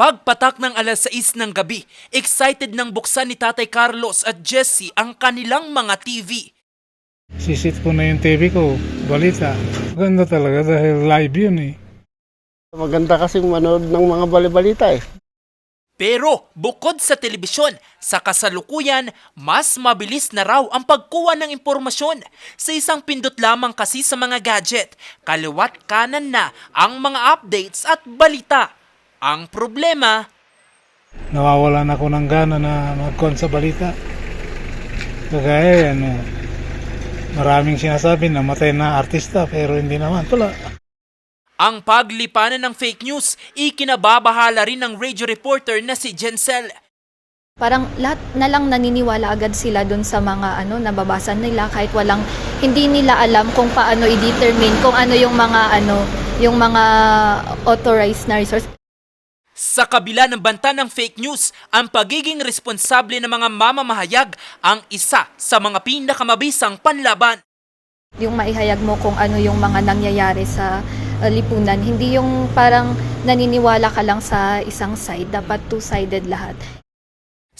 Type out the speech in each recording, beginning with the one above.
Pagpatak ng alas 6 ng gabi, excited nang buksan ni Tatay Carlos at Jesse ang kanilang mga TV. Sisit ko na yung TV ko, balita. Ganda talaga dahil live yun eh. Maganda kasing manood ng mga balibalita eh. Pero bukod sa telebisyon, sa kasalukuyan, mas mabilis na raw ang pagkuha ng impormasyon sa isang pindot lamang kasi sa mga gadget. Kaliwat kanan na ang mga updates at balita. Ang problema, Nawawalan ako ng gana na magkuhan sa balita. Kagaya ano, maraming sinasabi na matay na artista pero hindi naman. Wala. ang paglipanan ng fake news, ikinababahala rin ng radio reporter na si Jensel. Parang lahat na lang naniniwala agad sila dun sa mga ano nababasa nila kahit walang hindi nila alam kung paano i-determine kung ano yung mga ano yung mga authorized na resource. Sa kabila ng banta ng fake news, ang pagiging responsable ng mga mamamahayag ang isa sa mga pinakamabisang panlaban. Yung maihayag mo kung ano yung mga nangyayari sa uh, lipunan, hindi yung parang naniniwala ka lang sa isang side, dapat two-sided lahat.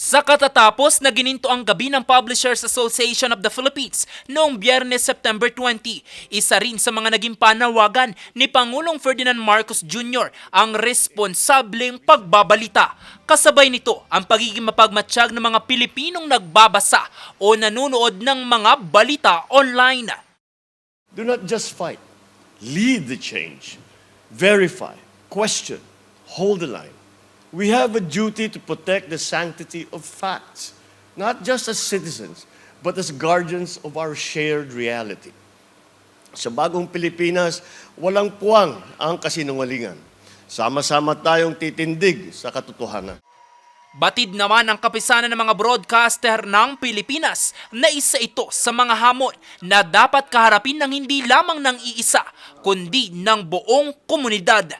Sa katatapos na gininto ang gabi ng Publishers Association of the Philippines noong biyernes September 20, isa rin sa mga naging panawagan ni Pangulong Ferdinand Marcos Jr. ang responsableng pagbabalita. Kasabay nito ang pagiging mapagmatsyag ng mga Pilipinong nagbabasa o nanonood ng mga balita online. Do not just fight. Lead the change. Verify. Question. Hold the line. We have a duty to protect the sanctity of facts, not just as citizens, but as guardians of our shared reality. Sa bagong Pilipinas, walang puwang ang kasinungalingan. Sama-sama tayong titindig sa katotohanan. Batid naman ang kapisanan ng mga broadcaster ng Pilipinas na isa ito sa mga hamon na dapat kaharapin ng hindi lamang ng iisa, kundi ng buong komunidad.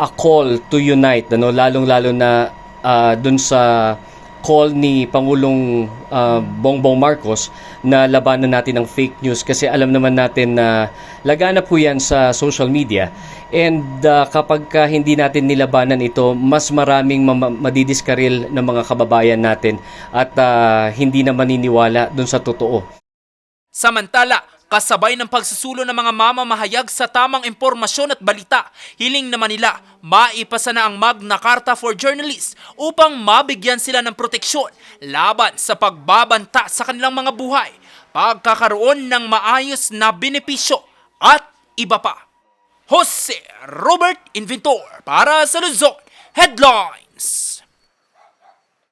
A call to unite ano lalong-lalo na ah, dun sa call ni Pangulong ah, Bongbong Marcos na labanan natin ang fake news. Kasi alam naman natin na lagana po yan sa social media. And ah, kapag ka hindi natin nilabanan ito mas maraming mama- madidiskaril ng mga kababayan natin. At ah, hindi na maniniwala dun sa totoo. Samantala, kasabay ng pagsusulo ng mga mamamahayag sa tamang impormasyon at balita, hiling naman nila maipasa na ang Magna Carta for Journalists upang mabigyan sila ng proteksyon laban sa pagbabanta sa kanilang mga buhay, pagkakaroon ng maayos na benepisyo at iba pa. Jose Robert Inventor para sa Luzon Headlines.